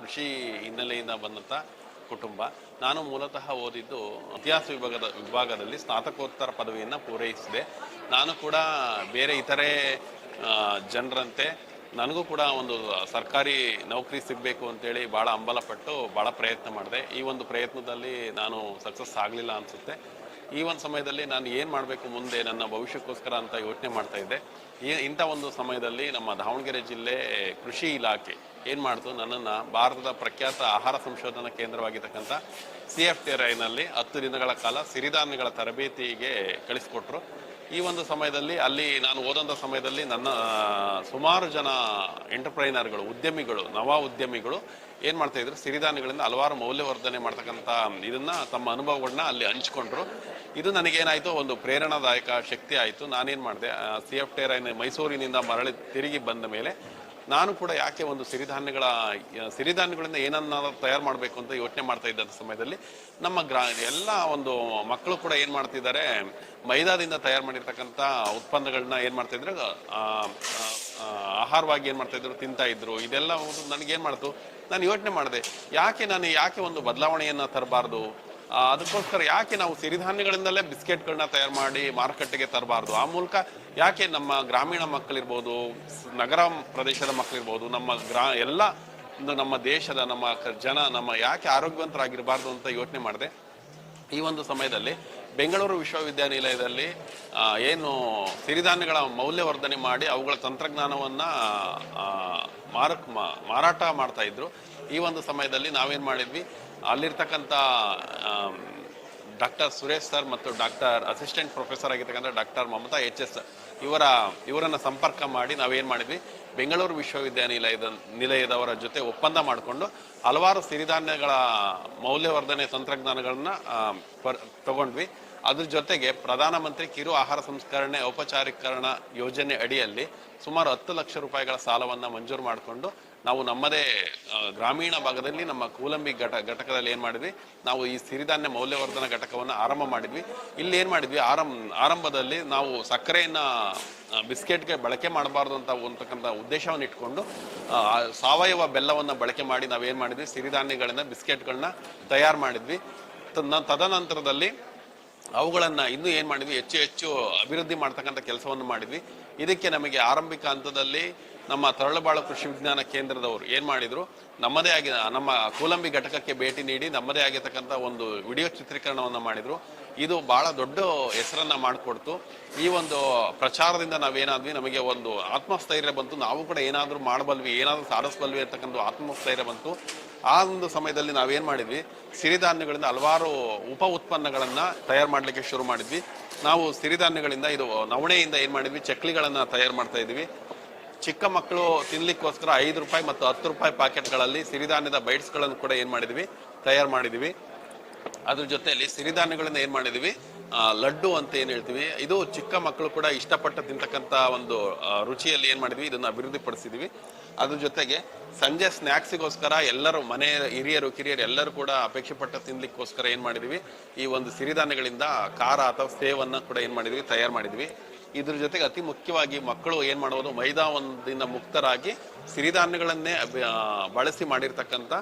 ಕೃಷಿ ಹಿನ್ನೆಲೆಯಿಂದ ಬಂದಂಥ ಕುಟುಂಬ. ನಾನು ಮೂಲತಃ ಓದಿದ್ದು ಇತಿಹಾಸ ವಿಭಾಗದ ವಿಭಾಗದಲ್ಲಿ ಸ್ನಾತಕೋತ್ತರ ಪದವಿಯನ್ನು ಪೂರೈಸಿದೆ. ನಾನು ಕೂಡ ಬೇರೆ ಇತರೆ ಜನರಂತೆ ನನಗೂ ಕೂಡ ಒಂದು ಸರ್ಕಾರಿ ನೌಕರಿ ಸಿಗಬೇಕು ಅಂತೇಳಿ ಭಾಳ ಹಂಬಲಪಟ್ಟು ಭಾಳ ಪ್ರಯತ್ನ ಮಾಡಿದೆ. ಈ ಒಂದು ಪ್ರಯತ್ನದಲ್ಲಿ ನಾನು ಸಕ್ಸಸ್ ಆಗಲಿಲ್ಲ ಅನಿಸುತ್ತೆ. ಈ ಒಂದು ಸಮಯದಲ್ಲಿ ನಾನು ಏನು ಮಾಡಬೇಕು ಮುಂದೆ, ನನ್ನ ಭವಿಷ್ಯಕ್ಕೋಸ್ಕರ ಅಂತ ಯೋಚನೆ ಮಾಡ್ತಾ ಇದ್ದೆ. ಇಂಥ ಒಂದು ಸಮಯದಲ್ಲಿ ನಮ್ಮ ದಾವಣಗೆರೆ ಜಿಲ್ಲೆ ಕೃಷಿ ಇಲಾಖೆ ಏನು ಮಾಡ್ತು, ನನ್ನನ್ನು ಭಾರತದ ಪ್ರಖ್ಯಾತ ಆಹಾರ ಸಂಶೋಧನಾ ಕೇಂದ್ರವಾಗಿರ್ತಕ್ಕಂಥ ಸಿ ಎಫ್ ಟಿ ರೈನಲ್ಲಿ ಹತ್ತು ದಿನಗಳ ಕಾಲ ಸಿರಿಧಾನ್ಯಗಳ ತರಬೇತಿಗೆ ಕಳಿಸ್ಕೊಟ್ರು. ಈ ಒಂದು ಸಮಯದಲ್ಲಿ, ಅಲ್ಲಿ ನಾನು ಓದಂಥ ಸಮಯದಲ್ಲಿ ನನ್ನ ಸುಮಾರು ಜನ ಎಂಟರ್ಪ್ರೈನರ್ಗಳು, ಉದ್ಯಮಿಗಳು, ನವ ಉದ್ಯಮಿಗಳು ಏನು ಮಾಡ್ತಾ ಇದ್ರು, ಸಿರಿಧಾನ್ಯಗಳಿಂದ ಹಲವಾರು ಮೌಲ್ಯವರ್ಧನೆ ಮಾಡ್ತಕ್ಕಂಥ ಇದನ್ನ, ತಮ್ಮ ಅನುಭವಗಳನ್ನ ಅಲ್ಲಿ ಹಂಚ್ಕೊಂಡ್ರು. ಇದು ನನಗೇನಾಯಿತು, ಒಂದು ಪ್ರೇರಣಾದಾಯಕ ಶಕ್ತಿ ಆಯಿತು. ನಾನೇನು ಮಾಡಿದೆ ಸಿ ಎಫ್ ಟೇರೈನ್ ಮೈಸೂರಿನಿಂದ ಮರಳಿ ತಿರುಗಿ ಬಂದ ಮೇಲೆ ನಾನು ಕೂಡ ಯಾಕೆ ಒಂದು ಸಿರಿಧಾನ್ಯಗಳ ಸಿರಿಧಾನ್ಯಗಳಿಂದ ಏನನ್ನಾದ್ರೂ ತಯಾರು ಮಾಡಬೇಕು ಅಂತ ಯೋಚನೆ ಮಾಡ್ತಾ ಇದ್ದಂಥ ಸಮಯದಲ್ಲಿ ನಮ್ಮ ಗ್ರಾ ಎಲ್ಲ ಒಂದು ಮಕ್ಕಳು ಕೂಡ ಏನು ಮಾಡ್ತಿದ್ದಾರೆ ಮೈದಾದಿಂದ ತಯಾರು ಮಾಡಿರ್ತಕ್ಕಂಥ ಉತ್ಪನ್ನಗಳನ್ನ ಏನು ಆ, ಆಹಾರವಾಗಿ ಏನು ಮಾಡ್ತಾ ಇದ್ರು ತಿಂತಾ ಇದ್ರು ಇದೆಲ್ಲ ನನಗೇನು ಮಾಡ್ತು ನಾನು ಯೋಚನೆ ಮಾಡಿದೆ ಯಾಕೆ ನಾನು ಯಾಕೆ ಒಂದು ಬದಲಾವಣೆಯನ್ನು ತರಬಾರ್ದು ಅದಕ್ಕೋಸ್ಕರ ಯಾಕೆ ನಾವು ಸಿರಿಧಾನ್ಯಗಳಿಂದಲೇ ಬಿಸ್ಕೆಟ್ಗಳನ್ನ ತಯಾರು ಮಾಡಿ ಮಾರುಕಟ್ಟೆಗೆ ತರಬಾರ್ದು? ಆ ಮೂಲಕ ಯಾಕೆ ನಮ್ಮ ಗ್ರಾಮೀಣ ಮಕ್ಕಳಿರ್ಬೋದು, ನಗರ ಪ್ರದೇಶದ ಮಕ್ಕಳಿರ್ಬೋದು, ನಮ್ಮ ಗ್ರಾ, ಎಲ್ಲ ನಮ್ಮ ದೇಶದ, ನಮ್ಮ ಜನ, ನಮ್ಮ ಯಾಕೆ ಆರೋಗ್ಯವಂತರಾಗಿರಬಾರ್ದು ಅಂತ ಯೋಚನೆ ಮಾಡಿದೆ? ಈ ಒಂದು ಸಮಯದಲ್ಲಿ ಬೆಂಗಳೂರು ವಿಶ್ವವಿದ್ಯಾನಿಲಯದಲ್ಲಿ ಏನು ಸಿರಿಧಾನ್ಯಗಳ ಮೌಲ್ಯವರ್ಧನೆ ಮಾಡಿ ಅವುಗಳ ತಂತ್ರಜ್ಞಾನವನ್ನು ಮಾರಕ್ ಮಾರಾಟ ಮಾಡ್ತಾ ಇದ್ರು. ಈ ಒಂದು ಸಮಯದಲ್ಲಿ ನಾವೇನು ಮಾಡಿದ್ವಿ? ಅಲ್ಲಿರ್ತಕ್ಕಂಥ ಡಾಕ್ಟರ್ ಸುರೇಶ್ ಸರ್ ಮತ್ತು ಡಾಕ್ಟರ್ ಅಸಿಸ್ಟೆಂಟ್ ಪ್ರೊಫೆಸರ್ ಆಗಿರ್ತಕ್ಕಂಥ ಡಾಕ್ಟರ್ ಮಮತಾ ಎಚ್ ಎಸ್ ಇವರ, ಇವರನ್ನು ಸಂಪರ್ಕ ಮಾಡಿ ನಾವೇನು ಮಾಡಿದ್ವಿ? ಬೆಂಗಳೂರು ವಿಶ್ವವಿದ್ಯಾನಿಲಯದ, ನಿಲಯದವರ ಜೊತೆ ಒಪ್ಪಂದ ಮಾಡಿಕೊಂಡು ಹಲವಾರು ಸಿರಿಧಾನ್ಯಗಳ ಮೌಲ್ಯವರ್ಧನೆ ತಂತ್ರಜ್ಞಾನಗಳನ್ನು ಪರ್, ತಗೊಂಡ್ವಿ. ಅದ್ರ ಜೊತೆಗೆ ಪ್ರಧಾನಮಂತ್ರಿ ಕಿರು ಆಹಾರ ಸಂಸ್ಕರಣೆ ಔಪಚಾರೀಕರಣ ಯೋಜನೆ ಅಡಿಯಲ್ಲಿ ಸುಮಾರು ಹತ್ತು ಲಕ್ಷ ರೂಪಾಯಿಗಳ ಸಾಲವನ್ನು ಮಂಜೂರು ಮಾಡಿಕೊಂಡು ನಾವು ನಮ್ಮದೇ ಗ್ರಾಮೀಣ ಭಾಗದಲ್ಲಿ ನಮ್ಮ ಕೂಲಂಬಿ ಘಟ, ಘಟಕದಲ್ಲಿ ಏನು ಮಾಡಿದ್ವಿ? ನಾವು ಈ ಸಿರಿಧಾನ್ಯ ಮೌಲ್ಯವರ್ಧನ ಘಟಕವನ್ನು ಆರಂಭ ಮಾಡಿದ್ವಿ. ಇಲ್ಲಿ ಏನು ಮಾಡಿದ್ವಿ? ಆರಂಭ, ಆರಂಭದಲ್ಲಿ ನಾವು ಸಕ್ಕರೆಯನ್ನು ಬಿಸ್ಕೆಟ್ಗೆ ಬಳಕೆ ಮಾಡಬಾರ್ದು ಅಂತ ಅಂತಕ್ಕಂಥ ಉದ್ದೇಶವನ್ನು ಇಟ್ಕೊಂಡು ಸಾವಯವ ಬೆಲ್ಲವನ್ನು ಬಳಕೆ ಮಾಡಿ ನಾವೇನು ಮಾಡಿದ್ವಿ? ಸಿರಿಧಾನ್ಯಗಳಿಂದ ಬಿಸ್ಕೆಟ್ಗಳನ್ನ ತಯಾರು ಮಾಡಿದ್ವಿ. ತದನಂತರದಲ್ಲಿ ಅವುಗಳನ್ನು ಇನ್ನೂ ಏನು ಮಾಡಿದ್ವಿ? ಹೆಚ್ಚು ಹೆಚ್ಚು ಅಭಿವೃದ್ಧಿ ಮಾಡ್ತಕ್ಕಂಥ ಕೆಲಸವನ್ನು ಮಾಡಿದ್ವಿ. ಇದಕ್ಕೆ ನಮಗೆ ಆರಂಭಿಕ ಹಂತದಲ್ಲಿ ನಮ್ಮ ತರಳಬಾಳು ಕೃಷಿ ವಿಜ್ಞಾನ ಕೇಂದ್ರದವರು ಏನು ಮಾಡಿದರು? ನಮ್ಮದೇ ಆಗಿ, ನಮ್ಮ ಕೂಲಂಬಿ ಘಟಕಕ್ಕೆ ಭೇಟಿ ನೀಡಿ ನಮ್ಮದೇ ಆಗಿರ್ತಕ್ಕಂಥ ಒಂದು ವಿಡಿಯೋ ಚಿತ್ರೀಕರಣವನ್ನು ಮಾಡಿದರು. ಇದು ಭಾಳ ದೊಡ್ಡ ಹೆಸರನ್ನು ಮಾಡಿಕೊಡ್ತು. ಈ ಒಂದು ಪ್ರಚಾರದಿಂದ ನಾವೇನಾದ್ವಿ ನಮಗೆ ಒಂದು ಆತ್ಮಸ್ಥೈರ್ಯ ಬಂತು. ನಾವು ಕೂಡ ಏನಾದರೂ ಮಾಡಬಲ್ವಿ, ಏನಾದರೂ ಸಾಧಿಸಬಲ್ವಿ ಅಂತಕ್ಕಂಥ ಆತ್ಮಸ್ಥೈರ್ಯ ಬಂತು. ಆ ಒಂದು ಸಮಯದಲ್ಲಿ ನಾವೇನು ಮಾಡಿದ್ವಿ? ಸಿರಿಧಾನ್ಯಗಳಿಂದ ಹಲವಾರು ಉಪ ಉತ್ಪನ್ನಗಳನ್ನು ತಯಾರು ಮಾಡಲಿಕ್ಕೆ ಶುರು ಮಾಡಿದ್ವಿ. ನಾವು ಸಿರಿಧಾನ್ಯಗಳಿಂದ ಇದು ನವಣೆಯಿಂದ ಏನು ಮಾಡಿದ್ವಿ? ಚಕ್ಲಿಗಳನ್ನು ತಯಾರು ಮಾಡ್ತಾ ಇದ್ವಿ ಚಿಕ್ಕ ಮಕ್ಕಳು ತಿನ್ಲಿಕ್ಕೋಸ್ಕರ ಐದು ರೂಪಾಯಿ ಮತ್ತು ಹತ್ತು ರೂಪಾಯಿ ಪ್ಯಾಕೆಟ್ಗಳಲ್ಲಿ ಸಿರಿಧಾನ್ಯದ ಬೈಟ್ಸ್ಗಳನ್ನು ಕೂಡ ಏನು ಮಾಡಿದ್ವಿ? ತಯಾರು ಮಾಡಿದ್ವಿ. ಅದ್ರ ಜೊತೆಯಲ್ಲಿ ಸಿರಿಧಾನ್ಯಗಳನ್ನ ಏನು ಮಾಡಿದ್ವಿ? ಲಡ್ಡು ಅಂತ ಏನು ಹೇಳ್ತೀವಿ? ಇದು ಚಿಕ್ಕ ಮಕ್ಕಳು ಕೂಡ ಇಷ್ಟಪಟ್ಟು ತಿಂತಕ್ಕಂಥ ಒಂದು ರುಚಿಯಲ್ಲಿ ಏನು ಮಾಡಿದ್ವಿ? ಇದನ್ನು ಅಭಿವೃದ್ಧಿ ಪಡಿಸಿದ್ವಿ ಅದ್ರ ಜೊತೆಗೆ ಸಂಜೆ ಸ್ನ್ಯಾಕ್ಸಿಗೋಸ್ಕರ ಎಲ್ಲರೂ ಮನೆ ಹಿರಿಯರು, ಕಿರಿಯರು ಎಲ್ಲರೂ ಕೂಡ ಅಪೇಕ್ಷೆ ಪಟ್ಟ ತಿನ್ಲಿಕ್ಕೋಸ್ಕರ ಏನು ಮಾಡಿದ್ವಿ? ಈ ಒಂದು ಸಿರಿಧಾನ್ಯಗಳಿಂದ ಖಾರ ಅಥವಾ ಸೇವನ್ನ ಕೂಡ ಏನು ಮಾಡಿದ್ವಿ? ತಯಾರು ಮಾಡಿದ್ವಿ. ಇದ್ರ ಜೊತೆಗೆ ಅತಿ ಮುಖ್ಯವಾಗಿ ಮಕ್ಕಳು ಏನು ಮಾಡೋದು ಮೈದಾ ಒಂದಿಂದ ಮುಕ್ತರಾಗಿ ಸಿರಿಧಾನ್ಯಗಳನ್ನೇ ಬಳಸಿ ಮಾಡಿರ್ತಕ್ಕಂಥ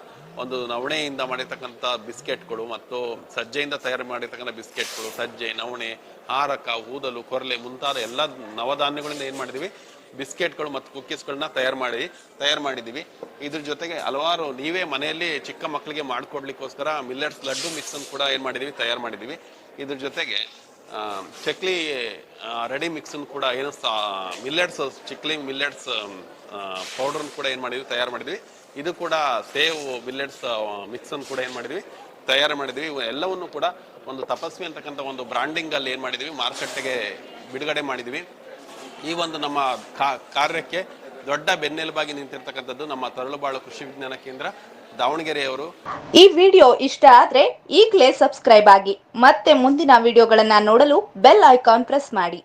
ಒಂದು ನವಣೆಯಿಂದ ಮಾಡಿರ್ತಕ್ಕಂಥ ಬಿಸ್ಕೆಟ್ಗಳು ಮತ್ತು ಸಜ್ಜೆಯಿಂದ ತಯಾರು ಮಾಡಿರ್ತಕ್ಕಂಥ ಬಿಸ್ಕೆಟ್ಗಳು, ಸಜ್ಜೆ, ನವಣೆ, ಹಾರಕ, ಊದಲು, ಕೊರಲೆ ಮುಂತಾದ ಎಲ್ಲ ನವಧಾನ್ಯಗಳಿಂದ ಏನು ಮಾಡಿದ್ವಿ, ಬಿಸ್ಕೆಟ್ಗಳು ಮತ್ತು ಕುಕ್ಕೀಸ್ಗಳನ್ನ ತಯಾರು ಮಾಡಿ, ತಯಾರು ಮಾಡಿದ್ದೀವಿ ಇದ್ರ ಜೊತೆಗೆ ಹಲವಾರು ನೀವೇ ಮನೆಯಲ್ಲಿ ಚಿಕ್ಕ ಮಕ್ಕಳಿಗೆ ಮಾಡಿಕೊಡ್ಲಿಕ್ಕೋಸ್ಕರ ಮಿಲ್ಲೆಟ್ಸ್ ಲಡ್ಡು ಮಿಕ್ಸನ್ನು ಕೂಡ ಏನು ಮಾಡಿದ್ದೀವಿ ತಯಾರು ಮಾಡಿದ್ದೀವಿ ಇದ್ರ ಜೊತೆಗೆ ಚಕ್ಲಿ ರೆಡಿ ಮಿಕ್ಸನ್ನು ಕೂಡ ಏನು ಮಿಲ್ಲೆಟ್ಸ್ ಚಿಕ್ಲಿ ಮಿಲ್ಲೆಟ್ಸ್ ಪೌಡರ್ನ ಕೂಡ ಏನು ಮಾಡಿದ್ವಿ, ತಯಾರು ಮಾಡಿದ್ವಿ. ಇದು ಕೂಡ ಸೇವ್ ಮಿಲ್ಲೆಟ್ಸ್ ಮಿಕ್ಸನ್ನು ಕೂಡ ಏನು ಮಾಡಿದ್ವಿ, ತಯಾರು ಮಾಡಿದ್ವಿ. ಎಲ್ಲವನ್ನು ಕೂಡ ಒಂದು ತಪಸ್ವಿ ಅಂತಕ್ಕಂಥ ಒಂದು ಬ್ರಾಂಡಿಂಗ್ ಅಲ್ಲಿ ಏನು ಮಾಡಿದ್ವಿ, ಮಾರುಕಟ್ಟೆಗೆ ಬಿಡುಗಡೆ ಮಾಡಿದ್ವಿ. ಈ ಒಂದು ನಮ್ಮ ಕಾರ್ಯಕ್ಕೆ ದೊಡ್ಡ ಬೆನ್ನೆಲುಬಾಗಿ ನಿಂತಿರ್ತಕ್ಕಂಥದ್ದು ನಮ್ಮ ತರಳುಬಾಳು ಕೃಷಿ ವಿಜ್ಞಾನ ಕೇಂದ್ರ ದಾವಣಗೆರೆಯವರು. ಈ ವಿಡಿಯೋ ಇಷ್ಟ ಆದ್ರೆ ಈಗಲೇ ಸಬ್ಸ್ಕ್ರೈಬ್ ಆಗಿ ಮತ್ತೆ ಮುಂದಿನ ವಿಡಿಯೋಗಳನ್ನ ನೋಡಲು ಬೆಲ್ ಐಕಾನ್ ಪ್ರೆಸ್ ಮಾಡಿ.